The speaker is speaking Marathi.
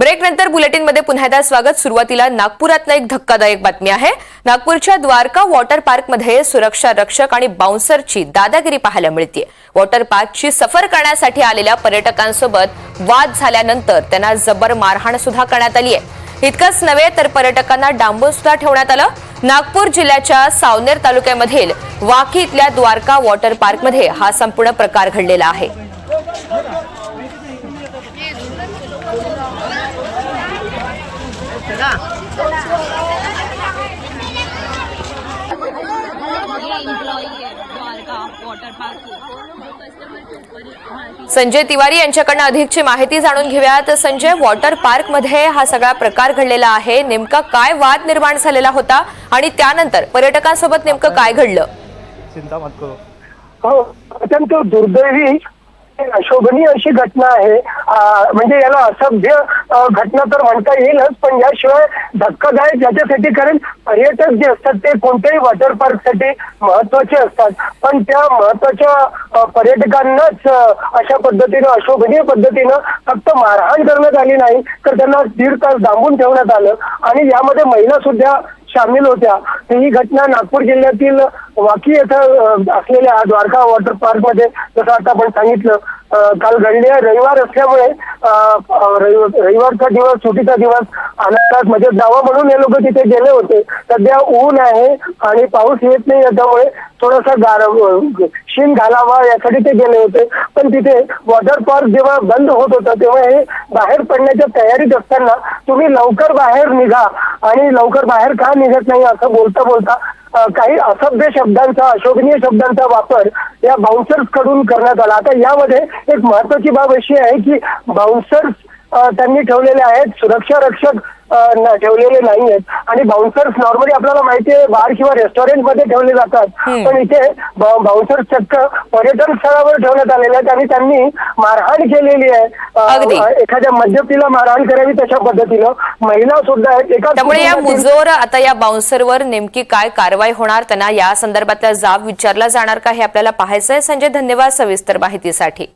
ब्रेकनंतर बुलेटिनमध्ये पुन्हा एकदा स्वागत. सुरुवातीला नागपुरातलं एक धक्कादायक बातमी आहे. नागपूरच्या द्वारका वॉटर पार्कमध्ये सुरक्षा रक्षक आणि बाउन्सरची दादागिरी पाहायला मिळते वॉटर पार्कची सफर करण्यासाठी आलेल्या पर्यटकांसोबत वाद झाल्यानंतर त्यांना जबर मारहाण सुद्धा करण्यात आली आहे इतकंच नव्हे तर पर्यटकांना डांबून सुद्धा ठेवण्यात आलं. नागपूर जिल्ह्याच्या सावनेर तालुक्यामधील वाकी इथल्या द्वारका वॉटर पार्कमध्ये हा संपूर्ण प्रकार घडलेला आहे. संजय तिवारी यांच्याकडनं अधिकची माहिती जाणून घेऊयात. संजय वॉटर पार्कमध्ये हा सगळा प्रकार घडलेला आहे. नेमका काय वाद निर्माण झालेला होता आणि त्यानंतर पर्यटकांसोबत नेमकं काय घडलं? चिंता मत करो. हो अत्यंत दुर्दैवी अशोभनीय अशी घटना आहे. म्हणजे याला असभ्य घटना तर म्हणता येईलच पण याशिवाय धक्कादायक याच्यासाठी कारण पर्यटक जे असतात ते कोणत्याही वॉटर पार्कसाठी महत्त्वाचे असतात. पण त्या महत्त्वाच्या पर्यटकांनाच अशा पद्धतीनं अशोभनीय पद्धतीनं फक्त मारहाण करण्यात आली नाही तर त्यांना दीड तास डांबून ठेवण्यात आलं. आणि यामध्ये महिला सुद्धा सामील होत्या. ही घटना नागपूर जिल्ह्यातील वाकी येथं असलेल्या द्वारका वॉटर पार्कमध्ये जसं आता आपण सांगितलं काल घडली रविवार असल्यामुळे रविवारचा दिवस सुटीचा दिवस आनंदात म्हणजे जावा म्हणून हे लोक तिथे गेले होते. सध्या ऊन आहे आणि पाऊस येत नाही त्यामुळे थोडासा गार शीन घालावा यासाठी ते गेले होते. पण तिथे वॉटर पार्क जेव्हा बंद होत होतं तेव्हा हे बाहेर पडण्याच्या तयारीत असताना तुम्ही लवकर बाहेर निघा आणि लवकर बाहेर का निघत नाही असं बोलता बोलता काही असभ्य शब्दांचा अशोभनीय शब्दांचा वापर या बाउन्सर्सकडून करण्यात आला. आता यामध्ये एक महत्वाची बाब अशी आहे की बाउन्सर्स त्यांनी ठेवलेले आहेत. सुरक्षा रक्षक ठेवलेले नाही आहेत आणि बाउन्सर्स नॉर्मली आपल्याला माहिती आहे बार किंवा रेस्टॉरंटमध्ये ठेवले जातात. पण इथे बाउन्सर्स चक्क पर्यटन स्थळावर ठेवण्यात आलेले आहेत आणि त्यांनी मारहाण केलेली आहे. एखाद्या मध्यस्थीला मारहाण करावी तशा पद्धतीनं महिला सुद्धा आहेत. एका त्यामुळे या मुजोर आता या बाउन्सरवर नेमकी काय कारवाई होणार? त्यांना या संदर्भातला जाब विचारला जाणार का हे आपल्याला पाहायचंय? संजय धन्यवाद सविस्तर माहितीसाठी.